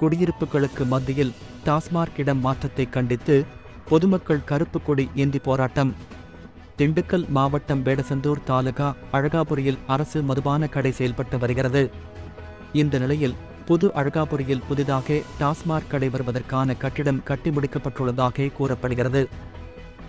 குடியிருப்புகளுக்கு மத்தியில் டாஸ்மாக் இடம் மாற்றத்தை கண்டித்து பொதுமக்கள் கருப்பு கொடி ஏந்தி போராட்டம். திண்டுக்கல் மாவட்டம் வேடசந்தூர் தாலுகா அழகாபுரியில் அரசு மதுபான கடை செயல்பட்டு வருகிறது. இந்த நிலையில் புது அழகாபுரியில் புதிதாக டாஸ்மாக் கடை வருவதற்கான கட்டிடம் கட்டி முடிக்கப்பட்டுள்ளதாக கூறப்படுகிறது.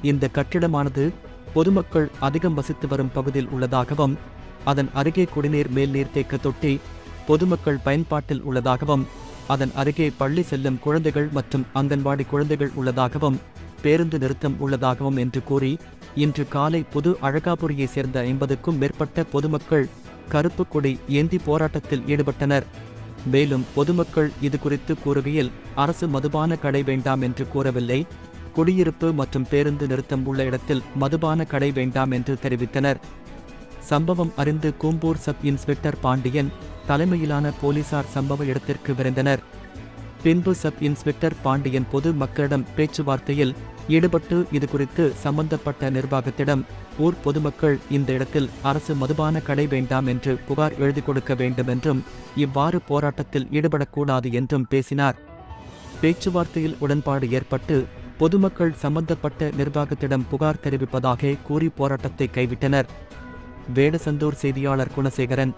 இந்த கட்டிடமானது பொதுமக்கள் அதிகம் வசித்து வரும் பகுதியில் உள்ளதாகவும் அதன் அருகே குடிநீர் மேல்நீர் தேக்க தொட்டி பொதுமக்கள் பயன்பாட்டில் உள்ளதாகவும் அதன் அருகே பள்ளி செல்லும் குழந்தைகள் மற்றும் அங்கன்வாடி குழந்தைகள் உள்ளதாகவும் பேருந்து நிறுத்தம் உள்ளதாகவும் என்று கூறி இன்று காலை புது அழகாபுரியைச் சேர்ந்த ஐம்பதுக்கும் மேற்பட்ட பொதுமக்கள் கருப்பு கொடி ஏந்தி போராட்டத்தில் ஈடுபட்டனர். மேலும் பொதுமக்கள் இது குறித்து கூறுகையில் அரசு மதுபான கடை வேண்டாம் என்று கூறவில்லை. குடியிருப்பு மற்றும் பேருந்து நிறுத்தம் உள்ள இடத்தில் மதுபான கடை வேண்டாம் என்று தெரிவித்தனர். சம்பவம் அறிந்து கூம்பூர் சப் இன்ஸ்பெக்டர் பாண்டியன் தலைமையிலான போலீசார் சம்பவ இடத்திற்கு விரைந்தனர். பின்பு சப் இன்ஸ்பெக்டர் பாண்டியன் பொது மக்களிடம் பேச்சுவார்த்தையில் ஈடுபட்டு இதுகுறித்து சம்பந்தப்பட்ட நிர்வாகத்திடம் ஊர் பொதுமக்கள் இந்த இடத்தில் அரசு மதுபான கடை வேண்டாம் என்று புகார் எழுதி கொடுக்க வேண்டும் என்றும் இவ்வாறு போராட்டத்தில் ஈடுபடக்கூடாது என்றும் பேசினார். பேச்சுவார்த்தையில் உடன்பாடு ஏற்பட்டு பொதுமக்கள் சம்பந்தப்பட்ட நிர்வாகத்திடம் புகார் தெரிவிப்பதாக கூறி போராட்டத்தை கைவிட்டனர். வேடசந்தூர் செய்தியாளர் குணசேகரன்.